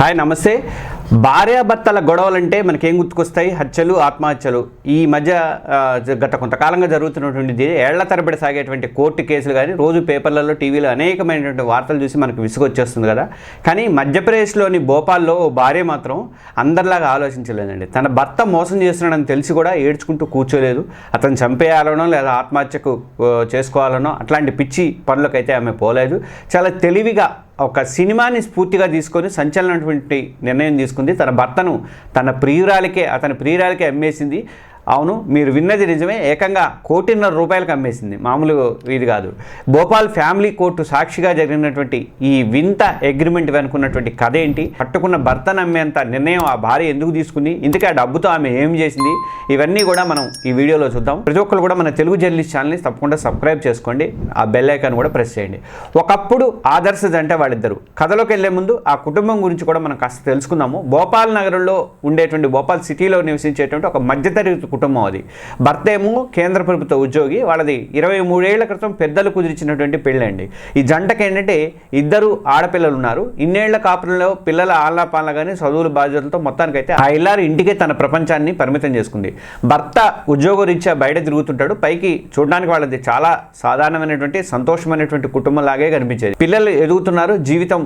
Hi నమస్తే. భార్యాభర్తల గొడవలంటే మనకేం గుర్తుకొస్తాయి? హత్యలు ఆత్మహత్యలు. ఈ మధ్య గత కొంతకాలంగా జరుగుతున్నటువంటిది ఏళ్ళ తరబడి సాగేటువంటి కోర్టు కేసులు కానీ రోజు పేపర్లలో టీవీలో అనేకమైనటువంటి వార్తలు చూసి మనకు విసుగొచ్చేస్తుంది కదా. కానీ మధ్యప్రదేశ్లోని భోపాల్లో భార్య మాత్రం అందరిలాగా ఆలోచించలేదండి. తన భర్త మోసం చేస్తున్నాడని తెలిసి కూడా ఏడ్చుకుంటూ కూర్చోలేదు. అతను చంపేయాలనో లేదా ఆత్మహత్యకు చేసుకోవాలనో అట్లాంటి పిచ్చి పనులకైతే ఆమె పోలేదు. చాలా తెలివిగా ఒక సినిమాని స్ఫూర్తిగా తీసుకొని సంచలనటువంటి నిర్ణయం తీసుకుంది. తన భర్తను తన ప్రియురాలికే అతని ప్రియురాలికే అమ్మేసింది. అవును మీరు విన్నది నిజమే. ఏకంగా కోటిన్నర రూపాయలకు అమ్మేసింది. మామూలు ఇది కాదు. భోపాల్ ఫ్యామిలీ కోర్టు సాక్షిగా జరిగినటువంటి ఈ వింత అగ్రిమెంట్ వెనుకున్నటువంటి కథ ఏంటి? పట్టుకున్న భర్తను అమ్మేంత నిర్ణయం ఆ భార్య ఎందుకు తీసుకుంది? ఇందుకే ఆ డబ్బుతో ఆమె ఏం చేసింది? ఇవన్నీ కూడా మనం ఈ వీడియోలో చూద్దాం. ప్రతి ఒక్కరు కూడా మన తెలుగు జర్నలిస్ట్ ఛానల్ని తప్పకుండా సబ్స్క్రైబ్ చేసుకోండి. ఆ బెల్ ఐకాన్ కూడా ప్రెస్ చేయండి. ఒకప్పుడు ఆదర్శ జంట వాళ్ళిద్దరు. కథలోకి వెళ్ళే ముందు ఆ కుటుంబం గురించి కూడా మనం కాస్త తెలుసుకుందాము. భోపాల్ నగరంలో ఉండేటువంటి భోపాల్ సిటీలో నివసించేటువంటి ఒక మధ్యతరగతి కుటుంబం అది. భర్త ఏమో కేంద్ర ప్రభుత్వ ఉద్యోగి వాళ్ళది ఇరవై మూడేళ్ళ క్రితం పెద్దలు కుదిరించినటువంటి పెళ్ళండి. ఈ జంటకి ఏంటంటే ఇద్దరు ఆడపిల్లలు ఉన్నారు. ఇన్నేళ్ళ కాపురంలో పిల్లల ఆళ్ళ పాలన కానీ చదువుల బాధ్యతలతో మొత్తానికైతే ఆ ఇల్లారు ఇంటికే తన ప్రపంచాన్ని పరిమితం చేసుకుంది. భర్త ఉద్యోగరీత్యా బయట తిరుగుతుంటాడు. పైకి చూడడానికి వాళ్ళది చాలా సాధారణమైనటువంటి సంతోషమైనటువంటి కుటుంబం లాగే కనిపించేది. పిల్లలు ఎదుగుతున్నారు జీవితం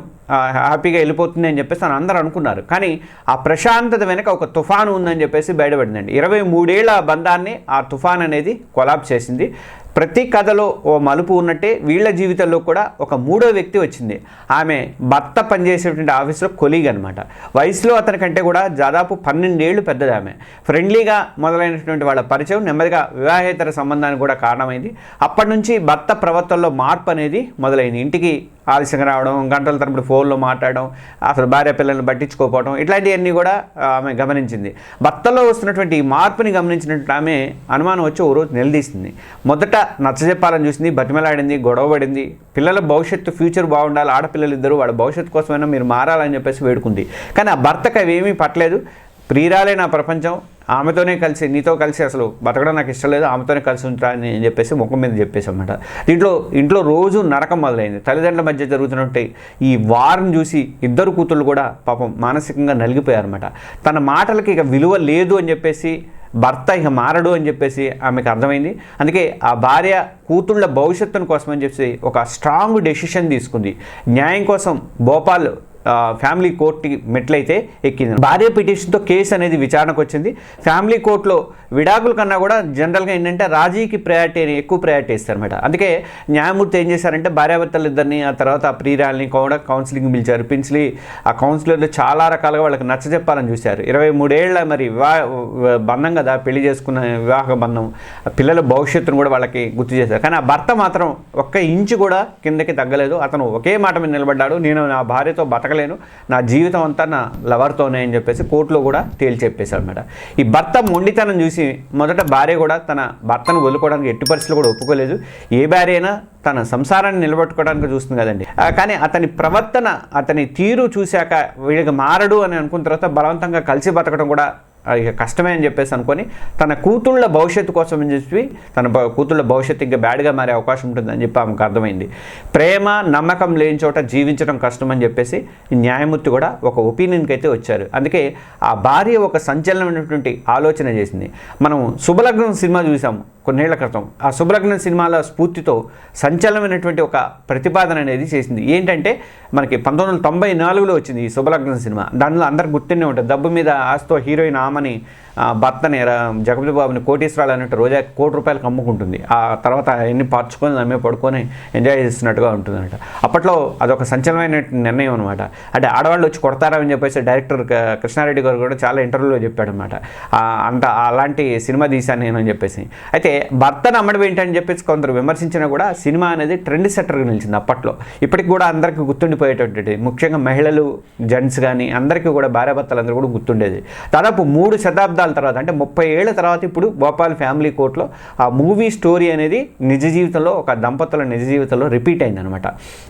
హ్యాపీగా వెళ్ళిపోతుంది అని చెప్పేసి అని అందరూ అనుకున్నారు. కానీ ఆ ప్రశాంతత వెనక ఒక తుఫాను ఉందని చెప్పేసి బయటపడిందండి. ఇరవై మూడేళ్ళ బంధాన్ని ఆ తుఫాన్ అనేది కొలాబ్ చేసింది. ప్రతి కథలో ఓ మలుపు ఉన్నట్టే వీళ్ళ జీవితంలో కూడా ఒక మూడో వ్యక్తి వచ్చింది. ఆమె భర్త పనిచేసేటువంటి ఆఫీస్లో కొలీగ్ అనమాట వయసులో అతని కంటే కూడా దాదాపు పన్నెండేళ్ళు పెద్దది ఆమె. ఫ్రెండ్లీగా మొదలైనటువంటి వాళ్ళ పరిచయం నెమ్మదిగా వివాహేతర సంబంధానికి కూడా కారణమైంది. అప్పటి నుంచి భర్త ప్రవర్తనలో మార్పు అనేది మొదలైంది. ఇంటికి ఆలస్యంగా రావడం గంటల తరబడి ఫోన్లో మాట్లాడడం అసలు భార్య పిల్లల్ని పట్టించుకోకపోవడం ఇట్లాంటివన్నీ కూడా ఆమె గమనించింది. భర్తలో వస్తున్నటువంటి ఈ మార్పుని గమనించినట్టు ఆమె అనుమానం వచ్చి ఓ రోజు నిలదీసింది. మొదట నచ్చజెప్పాలని చూసింది బతిమలాడింది గొడవపడింది పిల్లల భవిష్యత్తు ఫ్యూచర్ బాగుండాలి ఆడపిల్లలు ఇద్దరు వాళ్ళ భవిష్యత్తు కోసమైనా మీరు మారాలని చెప్పేసి వేడుకుంది. కానీ ఆ భర్తకు అవేమీ పట్టలేదు. ప్రియురాలే నా ప్రపంచం. ఆమెతోనే కలిసి నీతో కలిసి అసలు బతకడం నాకు ఇష్టం లేదు. ఆమెతోనే కలిసి ఉంటా అని చెప్పేసి ముఖం మీద చెప్పేసి అనమాట దీంట్లో ఇంట్లో రోజు నరకం మొదలైంది. తల్లిదండ్రుల మధ్య జరుగుతున్నట్టు ఈ వారం చూసి ఇద్దరు కూతుళ్ళు కూడా పాపం మానసికంగా నలిగిపోయారన్నమాట. తన మాటలకి ఇక విలువ లేదు అని చెప్పేసి భర్త ఇక మారడు అని చెప్పేసి ఆమెకు అర్థమైంది. అందుకే ఆ భార్య కూతుళ్ళ భవిష్యత్తుని కోసమని చెప్పేసి ఒక స్ట్రాంగ్ డెసిషన్ తీసుకుంది. న్యాయం కోసం భోపాల్ ఫ్యామిలీ కోర్టు మెట్లయితే ఎక్కింది. భార్య పిటిషన్తో కేసు అనేది విచారణకు వచ్చింది. ఫ్యామిలీ కోర్టులో విడాకుల కన్నా కూడా జనరల్గా ఏంటంటే రాజీకి ప్రయారిటీ అని ఎక్కువ ప్రయారిటీ ఇస్తారన్నమాట అందుకే న్యాయమూర్తి ఏం చేశారంటే భార్యాభర్తలు ఇద్దరిని ఆ తర్వాత ఆ ప్రియురాల్ని కూడా కౌన్సిలింగ్ పిలిచారు. పిలిచి ఆ కౌన్సిలర్లు చాలా రకాలుగా వాళ్ళకి నచ్చజెప్పాలని చూశారు. ఇరవై మూడేళ్ళ మరి వివాహ బంధం కదా పెళ్ళి చేసుకున్న వివాహ బంధం. పిల్లల భవిష్యత్తును కూడా వాళ్ళకి గుర్తు చేశారు. కానీ ఆ భర్త మాత్రం ఒక్క ఇంచు కూడా కిందకి తగ్గలేదు. అతను ఒకే మాట మీద నిలబడ్డాడు. నేను నా భార్యతో బతకలేను నా జీవితం అంతా నా లవర్తోనే అని చెప్పేసి కోర్టులో కూడా తేల్చి చెప్పేశాడు అనమాట ఈ భర్త మొండితనం చూసి మొదట భార్య కూడా తన భర్తను వదులుకోవడానికి ఎట్టి పరిస్థితులు కూడా ఒప్పుకోలేదు. ఏ భార్య అయినా తన సంసారాన్ని నిలబెట్టుకోవడానికి చూస్తుంది కదండి. కానీ అతని ప్రవర్తన అతని తీరు చూశాక వీడికి మారడు అని అనుకున్న తర్వాత బలవంతంగా కలిసి బతకడం కూడా ఇక కష్టమే అని చెప్పేసి అనుకొని తన కూతుళ్ళ భవిష్యత్తు కోసం అని చెప్పి తన కూతుళ్ళ భవిష్యత్తు ఇంకా బ్యాడ్గా మారే అవకాశం ఉంటుందని చెప్పి ఆమెకు అర్థమైంది. ప్రేమ నమ్మకం లేని చోట జీవించడం కష్టం అని చెప్పేసి న్యాయమూర్తి కూడా ఒక ఒపీనియన్కి అయితే వచ్చారు. అందుకే ఆ భార్య ఒక సంచలనమైనటువంటి ఆలోచన చేసింది. మనం శుభలగ్నం సినిమా చూసాము. కొన్నేళ్ళ క్రితం ఆ శుభలగ్నం సినిమాల స్ఫూర్తితో సంచలనమైనటువంటి ఒక ప్రతిపాదన అనేది చేసింది. ఏంటంటే మనకి పంతొమ్మిది వందల తొంభై నాలుగులో వచ్చింది ఈ శుభలగ్నం సినిమా. దానిలో అందరు గుర్తునే ఉంటుంది డబ్బు మీద ఆస్తో హీరోయిన్ ఆమని భర్తని జగపతి బాబుని కోటీశ్వరాలు అన్నట్టు రోజా కోటి రూపాయలకు అమ్ముకుంటుంది. ఆ తర్వాత అవన్నీ పరుచుకొని అమ్మే పడుకొని ఎంజాయ్ చేస్తున్నట్టుగా ఉంటుందన్నమాట. అప్పట్లో అదొక సంచలనమైన నిర్ణయం అనమాట అంటే ఆడవాళ్ళు వచ్చి కొడతారని చెప్పేసి డైరెక్టర్ కృష్ణారెడ్డి గారు కూడా చాలా ఇంటర్వ్యూలో చెప్పాడు అనమాట అంత అలాంటి సినిమా తీశాను నేను అని చెప్పేసి. అయితే భర్తను అమ్మడం ఏంటని చెప్పేసి కొందరు విమర్శించినా కూడా సినిమా అనేది ట్రెండ్ సెట్టర్గా నిలిచింది అప్పట్లో. ఇప్పటికి కూడా అందరికీ గుర్తుండిపోయేటటువంటిది ముఖ్యంగా మహిళలు జెంట్స్ కానీ అందరికీ కూడా భార్యాభర్తలు అందరూ కూడా గుర్తుండేది. దాదాపు మూడు శతాబ్దాలు దశాబ్దాల తర్వాత అంటే ముప్పై ఏళ్ళ తర్వాత ఇప్పుడు భోపాల్ ఫ్యామిలీ కోర్టులో ఆ మూవీ స్టోరీ అనేది నిజ జీవితంలో ఒక దంపతుల నిజ జీవితంలో రిపీట్ అయిందనమాట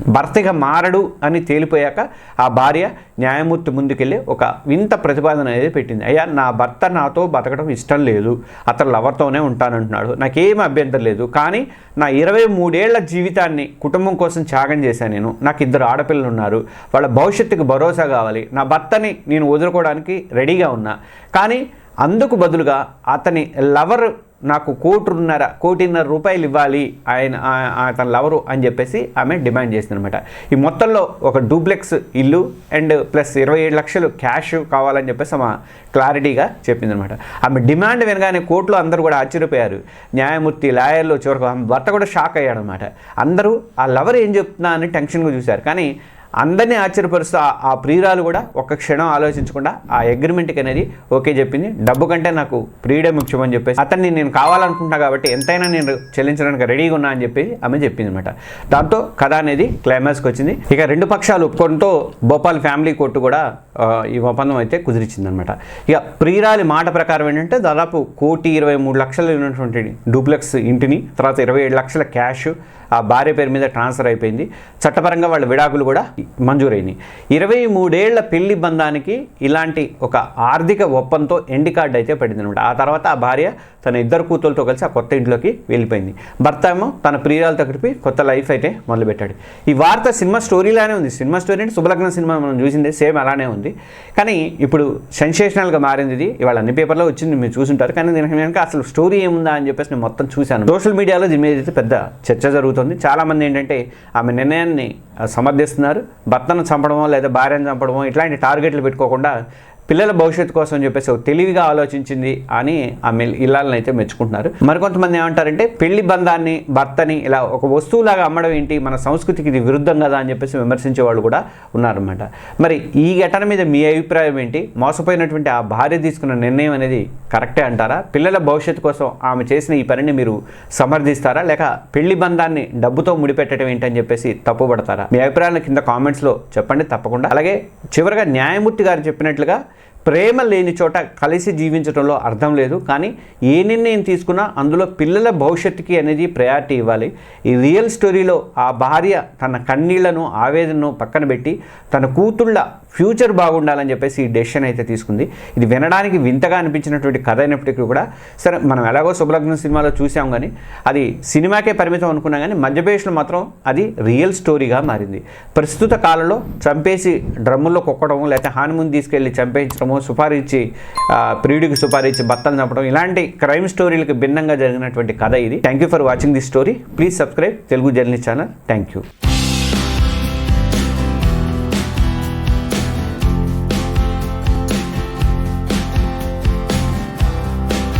భర్తగా మారడు అని తేలిపోయాక ఆ భార్య న్యాయమూర్తి ముందుకెళ్ళి ఒక వింత ప్రతిపాదన అనేది పెట్టింది. అయ్యా నా భర్త నాతో బతకడం ఇష్టం లేదు. అతను లవర్తోనే ఉంటానంటున్నాడు. నాకేం అభ్యంతరం లేదు. కానీ నా ఇరవై మూడేళ్ళ జీవితాన్ని కుటుంబం కోసం త్యాగం చేశాను నేను. నాకు ఇద్దరు ఆడపిల్లలు ఉన్నారు. వాళ్ళ భవిష్యత్తుకు భరోసా కావాలి. నా భర్తని నేను వదులుకోవడానికి రెడీగా ఉన్నా. కానీ అందుకు బదులుగా అతని లవర్ నాకు కోటిన్నర కోటిన్నర రూపాయలు ఇవ్వాలి ఆయన అతని లవరు అని చెప్పేసి ఆమె డిమాండ్ చేసింది అనమాట ఈ మొత్తంలో ఒక డూప్లెక్స్ ఇల్లు అండ్ ప్లస్ ఇరవై ఏడు లక్షలు క్యాష్ కావాలని చెప్పేసి ఆమె క్లారిటీగా చెప్పింది అనమాట ఆమె డిమాండ్ వినగానే కోర్టులో అందరూ కూడా ఆశ్చర్యపోయారు. న్యాయమూర్తి లాయర్లు చివరకు ఆమె భర్త కూడా షాక్ అయ్యాడు అనమాట అందరూ ఆ లవర్ ఏం చెప్తున్నా అని టెన్షన్గా చూశారు. కానీ అందరినీ ఆశ్చర్యపరుస్తూ ఆ- ప్రియురాలు కూడా ఒక్క క్షణం ఆలోచించకుండా ఆ అగ్రిమెంట్కి అనేది ఓకే చెప్పింది. డబ్బు కంటే నాకు ప్రియుడే ముఖ్యమని చెప్పేసి అతన్ని నేను కావాలనుకుంటున్నా కాబట్టి ఎంతైనా నేను చెల్లించడానికి రెడీగా ఉన్నా అని చెప్పి ఆమె చెప్పింది అనమాట దాంతో కథ అనేది క్లైమాక్స్కి వచ్చింది. ఇక రెండు పక్షాలు ఒప్పుకోవడంతో భోపాల్ ఫ్యామిలీ కోర్టు కూడా ఈ ఒప్పందం అయితే కుదిరిచ్చిందనమాట ఇక ప్రియురాలి మాట ప్రకారం ఏంటంటే దాదాపు కోటి ఇరవై మూడు లక్షలు ఉన్నటువంటి డూప్లెక్స్ ఇంటిని తర్వాత ఇరవై ఏడు లక్షల క్యాష్ ఆ భార్య పేరు మీద ట్రాన్స్ఫర్ అయిపోయింది. చట్టపరంగా వాళ్ళ విడాకులు కూడా మంజూరైనాయి. ఇరవై మూడేళ్ళ పెళ్ళి బంధానికి ఇలాంటి ఒక ఆర్థిక ఒప్పంతో ఎండి కార్డు అయితే పడింది అనమాట ఆ తర్వాత ఆ భార్య తన ఇద్దరు కూతులతో కలిసి ఆ కొత్త ఇంట్లోకి వెళ్ళిపోయింది. భర్త ఏమో తన ప్రియురాలతో కలిపి కొత్త లైఫ్ అయితే మొదలుపెట్టాడు. ఈ వార్త సినిమా స్టోరీలానే ఉంది. సినిమా స్టోరీ అంటే శుభలగ్న సినిమా మనం చూసిందే సేమ్ అలానే ఉంది. కానీ ఇప్పుడు సెన్సేషనల్గా మారింది ఇది. ఇవాళ అన్ని పేపర్లో వచ్చింది మీరు చూసుంటారు. కానీ దీనికి వెనక అసలు స్టోరీ ఏముందా అని చెప్పేసి నేను మొత్తం చూశాను. సోషల్ మీడియాలో దీని మీద అయితే పెద్ద చర్చ జరుగుతుంది. చాలామంది ఏంటంటే ఆమె నిర్ణయాన్ని సమర్థిస్తున్నారు. భర్తను చంపడమో లేదా భార్యను చంపడమో ఇట్లాంటి టార్గెట్లు పెట్టుకోకుండా పిల్లల భవిష్యత్తు కోసం చెప్పేసి ఒక తెలివిగా ఆలోచించింది అని ఆమె ఇల్లాలను అయితే మెచ్చుకుంటున్నారు. మరికొంతమంది ఏమంటారంటే పెళ్ళి బంధాన్ని భర్తని ఇలా ఒక వస్తువులాగా అమ్మడం ఏంటి? మన సంస్కృతికి ఇది విరుద్ధం కదా అని చెప్పేసి విమర్శించే వాళ్ళు కూడా ఉన్నారన్నమాట. మరి ఈ ఘటన మీద మీ అభిప్రాయం ఏంటి? మోసపోయినటువంటి ఆ భార్య తీసుకున్న నిర్ణయం అనేది కరెక్టే అంటారా? పిల్లల భవిష్యత్తు కోసం ఆమె చేసిన ఈ పనిని మీరు సమర్థిస్తారా? లేక పెళ్ళి బంధాన్ని డబ్బుతో ముడిపెట్టడం ఏంటని చెప్పేసి తప్పుపడతారా? మీ అభిప్రాయాలను కింద కామెంట్స్లో చెప్పండి తప్పకుండా. అలాగే చివరిగా న్యాయమూర్తి గారు చెప్పినట్లుగా ప్రేమ లేని చోట కలిసి జీవించడంలో అర్థం లేదు కానీ ఏ నిర్ణయం తీసుకున్నా అందులో పిల్లల భవిష్యత్తుకి అనేది ప్రయారిటీ ఇవ్వాలి. ఈ రియల్ స్టోరీలో ఆ భార్య తన కన్నీళ్ళను ఆవేదనను పక్కన పెట్టి తన కూతుళ్ళ ఫ్యూచర్ బాగుండాలని చెప్పేసి ఈ డెసిషన్ అయితే తీసుకుంది. ఇది వినడానికి వింతగా అనిపించినటువంటి కథ అయినప్పటికీ కూడా సరే మనం ఎలాగో శుభలగ్నం సినిమాలో చూసాం కానీ అది సినిమాకే పరిమితం అనుకున్నాం కానీ మధ్యప్రదేశ్లో మాత్రం అది రియల్ స్టోరీగా మారింది. ప్రస్తుత కాలంలో చంపేసి డ్రమ్ముల్లో కొక్కడం లేకపోతే హానిమూన్ తీసుకెళ్ళి చంపేయించడము సుపారీచ్చి ప్రియుడికి సుపారీచ్చి బత్తలు చంపడం ఇలాంటి క్రైమ్ స్టోరీలకు భిన్నంగా జరిగినటువంటి కథ ఇది. Thank you for watching this story please subscribe Telugu journalist channel thank you